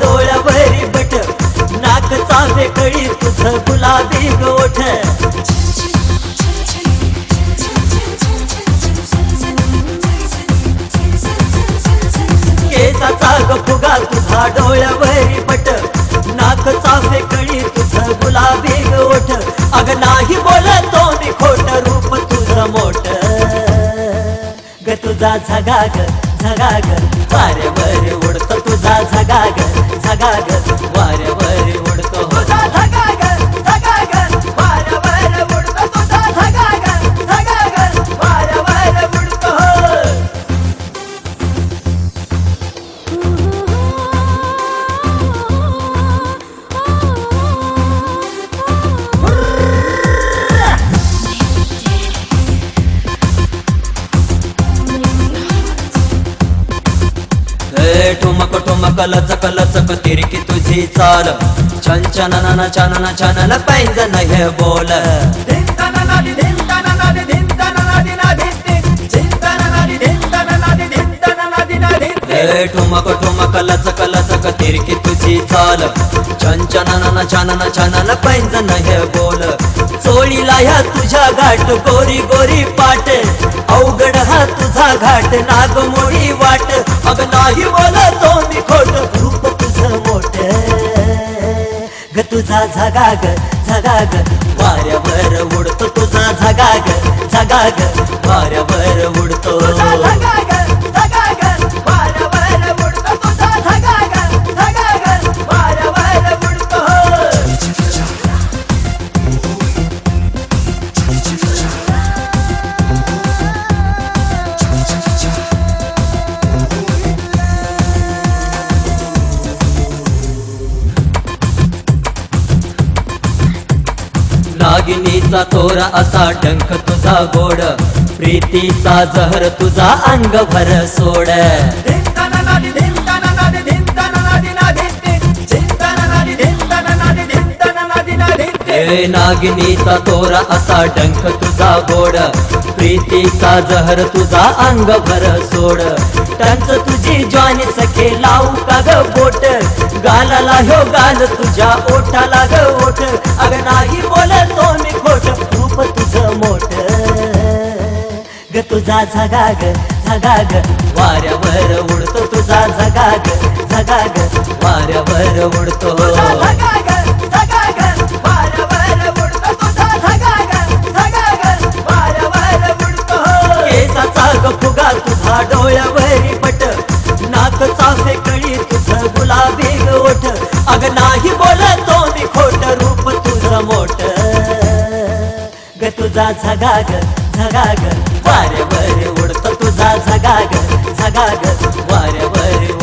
डोळ्या बहरी बट नाक चावे कळी तुझं गुलाबी गोठ. केसाचा ग फुगा तुझा डोळ्यावरी बट नाक चावे कळी तुझं गुलाबी गोठ. अग नाही बोलतो मी खोट रूप तुझं मोठ. ग तुझा झगाग झगाग. वाऱ्यावर उडतो तुझा झगाग झगाग वाऱ्यावर ठुमक लचक लचक तिरकी तुझी चाल. छन छन छान छानल पैंजन हे बोल. ठुमक ठुमक लचक लचक तिरकी तुझी चाल. छन छन छान छानल पैंजन हे बोल. चोळीला ह्या तुझ्या घाट गोरी गोरी पाट. अवघड हा तुझा घाट नागमोडी वाट. अग नाही बोलतो तुझा झगाग झगाग. वाऱ्यावर उडतो तुझा झगाग झगाग. वाऱ्यावर उडतो. नागिनीचा थोरा असा डंख तुझा गोड. प्रीतीचा जहर तुझा अंग भर सोड हे नागिनीचा थोरा असा डंख तुझा गोड. प्रीतीचा जहर तुझा अंग भर सोड. टंच तुझी ज्वानी सखे लावू का ग बोट? गालाला ह्यो गाल तुझ्या ओठाला ग ओठ. अग नाही बोलतो तुझा झगाग झगाग. वाऱ्यावर उडतो तुझा झगाग झगाग. वाऱ्यावर उडतो. केसाचा ग फुगा तुझा डोळ्यावरी पट. तुझं गुलाबी ओठ अग नाही बोलतो मी खोट रूप तुझं मोठ. ग तुझा झगाग झगाग वाऱ्यावर उडतो तुझा झगाग झगाग वाऱ्यावर